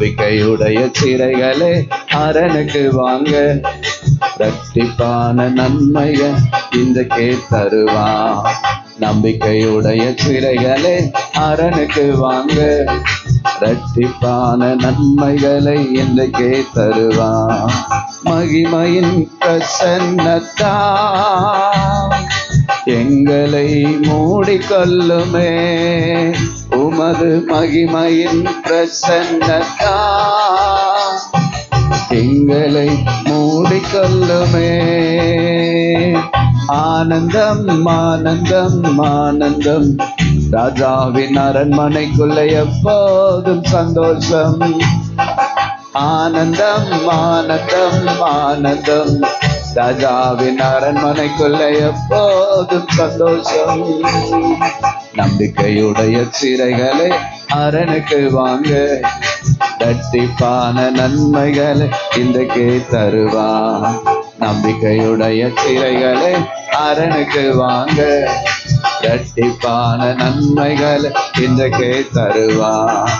நம்பிக்கையுடைய சிறைகளே அரணுக்கு வாங்க. ரட்டிப்பான நன்மைகள் இன்றைக்கே தருவான் நம்பிக்கையுடைய சிறைகளே அரணுக்கு வாங்க. ரட்டிப்பான நன்மைகளை இன்றைக்கே தருவான் மகிமையின் பிரசன்னத்தா. எங்களை மூடிக்கொள்ளுமே. உமது மகிமையின் பிரசன்னதா? எங்களை மூடிக்கொள்ளுமே. ஆனந்தம் ஆனந்தம் ஆனந்தம். ராஜாவின் அரண்மனைக்குள்ள எப்போதும் சந்தோஷம். ஆனந்தம் ஆனந்தம் ஆனந்தம். ராஜாவின் அரண்மனைக்குள்ள எப்போதும் சந்தோஷம். நம்பிக்கையுடைய சிறைகளை அரணுக்கு வாங்க தட்டிப்பான நன்மைகளை இன்றைக்கு தருவான் நம்பிக்கையுடைய சிறைகளை அரணுக்கு வாங்க இரட்டிப்பான நன்மைகள் இன்றைக்கே தருவான்